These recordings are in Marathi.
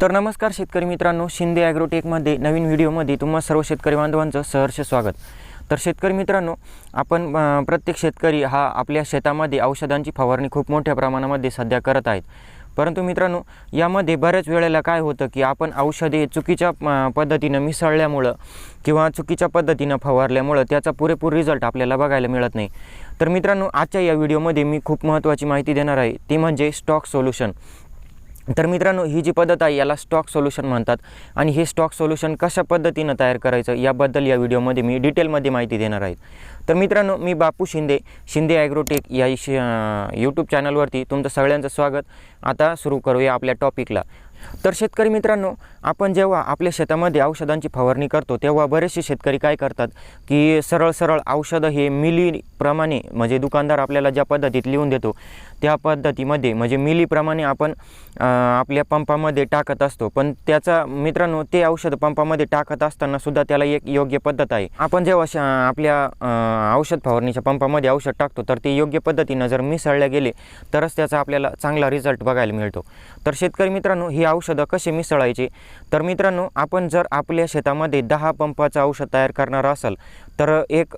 तर नमस्कार शेतकरी मित्रांनो शिंदे ॲग्रोटेकमध्ये नवीन व्हिडिओमध्ये तुम्हा सर्व शेतकरी बांधवांचं सहर्ष स्वागत. तर शेतकरी मित्रांनो आपण प्रत्येक शेतकरी हा आपल्या शेतामध्ये औषधांची फवारणी खूप मोठ्या प्रमाणामध्ये सध्या करत आहेत. परंतु मित्रांनो यामध्ये बऱ्याच वेळेला काय होतं की आपण औषधे चुकीच्या पद्धतीनं मिसळल्यामुळं किंवा चुकीच्या पद्धतीनं फवारल्यामुळं त्याचा पुरेपूर रिझल्ट आपल्याला बघायला मिळत नाही. तर मित्रांनो आजच्या या व्हिडिओमध्ये मी खूप महत्त्वाची माहिती देणार आहे. ती म्हणजे स्टॉक सोल्युशन तर मित्रांनो ही जी पद्धत आहे याला स्टॉक सोल्युशन म्हणतात. आणि हे स्टॉक सोल्युशन कशा पद्धतीनं तयार करायचं याबद्दल या व्हिडिओमध्ये मी डिटेलमध्ये माहिती देणार आहे. तर मित्रांनो मी बापू शिंदे शिंदे ॲग्रोटेक या श यूट्यूब चॅनलवरती तुमचं सगळ्यांचं स्वागत. आता सुरू करूया आपल्या टॉपिकला तर शेतकरी मित्रांनो आपण जेव्हा आपल्या शेतामध्ये औषधांची फवारणी करतो तेव्हा बरेचसे शेतकरी काय करतात की सरळ सरळ औषधं हे मिलीप्रमाणे म्हणजे दुकानदार आपल्याला ज्या पद्धतीत लिहून देतो त्या पद्धतीमध्ये म्हणजे मिलीप्रमाणे आपण आपल्या पंपामध्ये टाकत असतो. पण त्याचा मित्रांनो ते औषध पंपामध्ये टाकत असताना सुद्धा त्याला एक योग्य पद्धत आहे. आपण जेव्हा श आपल्या औषध फवारणीच्या पंपामध्ये औषध टाकतो तर ते योग्य पद्धतीनं जर मिसळल्या गेले तरच त्याचा आपल्याला चांगला रिझल्ट बघायला मिळतो. तर शेतकरी मित्रांनो ही औषधं कसे मिसळायचे? तर मित्रांनो आपण जर आपल्या शेतामध्ये दहा पंपाचं औषध तयार करणार असाल तर एक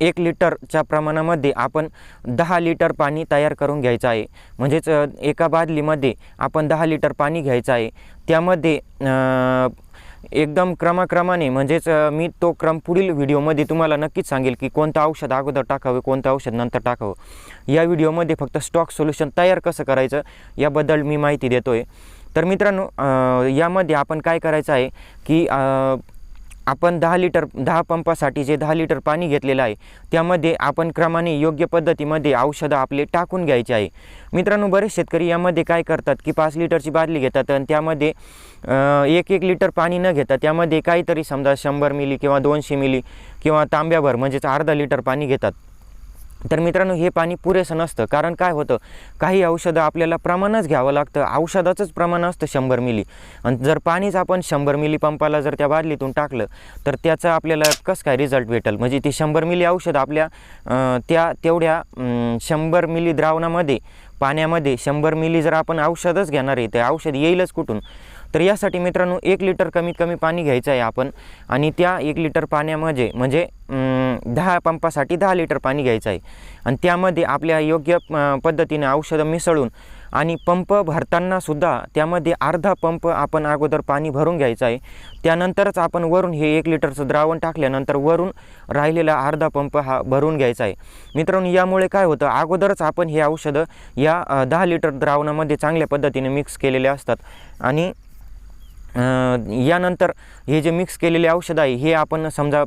एक लिटरच्या प्रमाणामध्ये आपण दहा लिटर पाणी तयार करून घ्यायचं आहे. म्हणजेच एका बादलीमध्ये आपण दहा लिटर पाणी घ्यायचं आहे. त्यामध्ये एकदम क्रमाक्रमाने म्हणजेच मी तो क्रम पुढील व्हिडिओमध्ये तुम्हाला नक्कीच सांगेल की कोणतं औषध अगोदर टाकावे कोणतं औषध नंतर टाकावं. या व्हिडिओमध्ये फक्त स्टॉक सोल्युशन तयार कसं करायचं याबद्दल मी माहिती देतो आहे तर मित्रांनो यामध्ये आपण काय करायचं आहे की आपण दहा लिटर दहा पंपासाठी जे दहा लिटर पाणी घेतलेलं आहे त्यामध्ये आपण क्रमाने योग्य पद्धतीमध्ये औषधं आपले टाकून घ्यायचे आहे. मित्रांनो बरेच शेतकरी यामध्ये काय करतात की पाच लिटरची बादली घेतात आणि त्यामध्ये एक एक लिटर पाणी न घेता त्यामध्ये काहीतरी समजा शंभर मिली किंवा दोनशे मिली किंवा तांब्याभर म्हणजेच अर्धा लिटर पाणी घेतात. तर मित्रांनो हे पाणी पुरेसं नसतं. कारण काय होतं? काही औषधं आपल्याला प्रमाणच घ्यावं लागतं. औषधाचंच प्रमाण असतं शंभर मिली. आणि जर पाणीच आपण शंभर मिली पंपाला जर त्या बादलीतून टाकलं तर त्याचा आपल्याला कसं काय रिझल्ट भेटेल? म्हणजे ती शंभर मिली औषध आपल्या त्या तेवढ्या शंभर मिली द्रावणामध्ये पाण्यामध्ये शंभर मिली जर आपण औषधच घेणार आहे ते औषध येईलच कुठून? तर यासाठी मित्रांनो एक लिटर कमीत कमी पाणी घ्यायचं आहे आपण. आणि त्या एक लिटर पाण्यामध्ये म्हणजे दहा पंपासाठी दहा लिटर पाणी घ्यायचं आहे. आणि त्यामध्ये आपल्या योग्य पद्धतीने औषधं मिसळून आणि पंप भरतानासुद्धा त्यामध्ये अर्धा पंप आपण अगोदर पाणी भरून घ्यायचं आहे. त्यानंतरच आपण वरून हे एक लिटरचं द्रावण टाकल्यानंतर वरून राहिलेला अर्धा पंप हा भरून घ्यायचा आहे. मित्रांनो यामुळे काय होतं? अगोदरच आपण हे औषधं या दहा लिटर द्रावणामध्ये चांगल्या पद्धतीने मिक्स केलेले असतात. आणि यानंतर हे जे मिक्स केलेले औषध आहे हे आपण समजा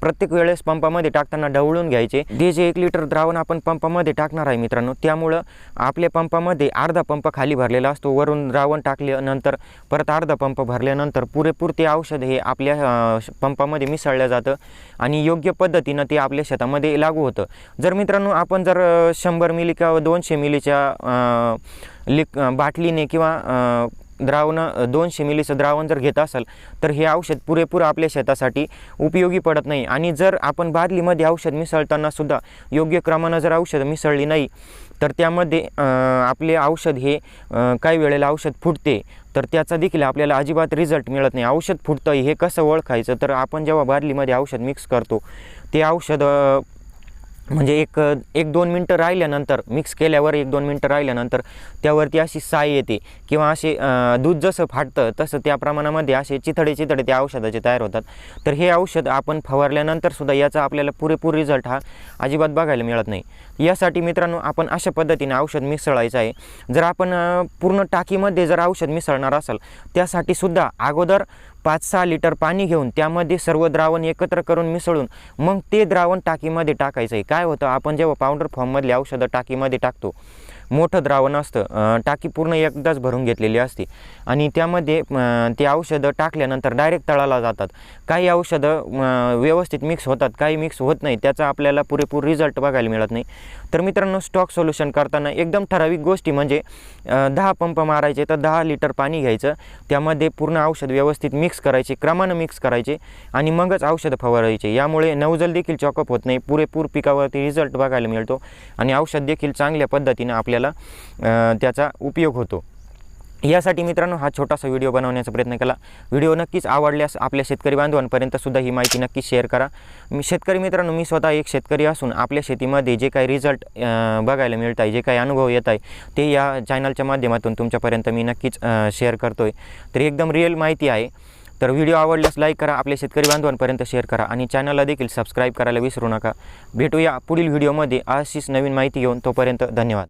प्रत्येक वेळेस पंपामध्ये टाकताना ढवळून घ्यायचे. ते जे एक लिटर द्रावण आपण पंपामध्ये टाकणार आहे मित्रांनो त्यामुळं आपल्या पंपामध्ये अर्धा पंप खाली भरलेला असतो. वरून द्रावण टाकल्यानंतर परत अर्धा पंप भरल्यानंतर पुरेपूर ते औषध हे आपल्या पंपामध्ये मिसळलं जातं आणि योग्य पद्धतीनं ते आपल्या शेतामध्ये लागू होतं. जर मित्रांनो आपण जर शंभर मिली किंवा दोनशे मिलीच्या लिक बाटलीने किंवा द्रावण दोनशे मिलीचं द्रावण जर घेत असाल तर हे औषध पुरेपूर आपल्या शेतासाठी उपयोगी पडत नाही. आणि जर आपण बादलीमध्ये औषध मिसळताना सुद्धा योग्य क्रमानं जर औषध मिसळली नाही तर त्यामध्ये आपले औषध हे काही वेळेला औषध फुटते तर त्याचा देखील आपल्याला अजिबात रिझल्ट मिळत नाही. औषध फुटतं हे कसं ओळखायचं? तर आपण जेव्हा बादलीमध्ये औषध मिक्स करतो ते औषध म्हणजे एक एक दोन मिनटं राहिल्यानंतर मिक्स केल्यावर एक दोन मिनटं राहिल्यानंतर त्यावरती अशी साय येते. किंवा असे दूध जसं फाटतं तसं त्या प्रमाणामध्ये असे चिथडे चिथडे त्या औषधाचे तयार होतात. तर हे औषध आपण फवारल्यानंतर सुद्धा याचा आपल्याला पुरेपूर रिझल्ट हा अजिबात बघायला मिळत नाही. यासाठी मित्रांनो आपण अशा पद्धतीने औषध मिसळायचं आहे. जर आपण पूर्ण टाकीमध्ये जर औषध मिसळणार असाल त्यासाठी सुद्धा अगोदर पाच सहा लिटर पाणी घेऊन त्यामध्ये सर्व द्रावण एकत्र करून मिसळून मग ते द्रावण टाकीमध्ये टाकायचं आहे. काय होतं? आपण जेव्हा पावडर फॉर्ममधली औषधं टाकीमध्ये टाकतो मोठं द्रावण असतं. टाकी पूर्ण एकदाच भरून घेतलेली असते. आणि त्यामध्ये ते औषधं टाकल्यानंतर डायरेक्ट तळाला जातात. काही औषधं व्यवस्थित मिक्स होतात काही मिक्स होत नाही. त्याचा आपल्याला पुरेपूर रिझल्ट बघायला मिळत नाही. तर मित्रांनो स्टॉक सोल्युशन करताना एकदम ठराविक गोष्टी म्हणजे दहा पंप मारायचे तर दहा लिटर पाणी घ्यायचं. त्यामध्ये पूर्ण औषध व्यवस्थित मिक्स मिक्स करायचे क्रमानं मिक्स करायचे आणि मगच औषधं फवारायचे. यामुळे नवजल देखील चॉकअप होत नाही. पुरेपूर पिकावरती रिझल्ट बघायला मिळतो आणि औषध देखील चांगल्या पद्धतीनं आपल्याला त्याचा उपयोग होतो. यासाठी मित्रांनो हा छोटासा व्हिडिओ बनवण्याचा प्रयत्न केला. व्हिडिओ नक्कीच आवडल्यास आपल्या शेतकरी बांधवांपर्यंत सुद्धा ही माहिती नक्कीच शेअर करा. मी शेतकरी मित्रांनो मी स्वतः एक शेतकरी असून आपल्या शेतीमध्ये जे काही रिझल्ट बघायला मिळत आहे जे काही अनुभव येत आहे ते या चॅनलच्या माध्यमातून तुमच्यापर्यंत मी नक्कीच शेअर करतो आहे तर एकदम रिअल माहिती आहे. तर व्हिडिओ आवडल्यास लाईक करा आपल्या शेतकरी बांधवांपर्यंत शेअर करा आणि चॅनलला देखील सबस्क्राईब करायला विसरू नका. भेटूया पुढील व्हिडिओमध्ये. अशीच नवीन माहिती घेऊन तोपर्यंत धन्यवाद.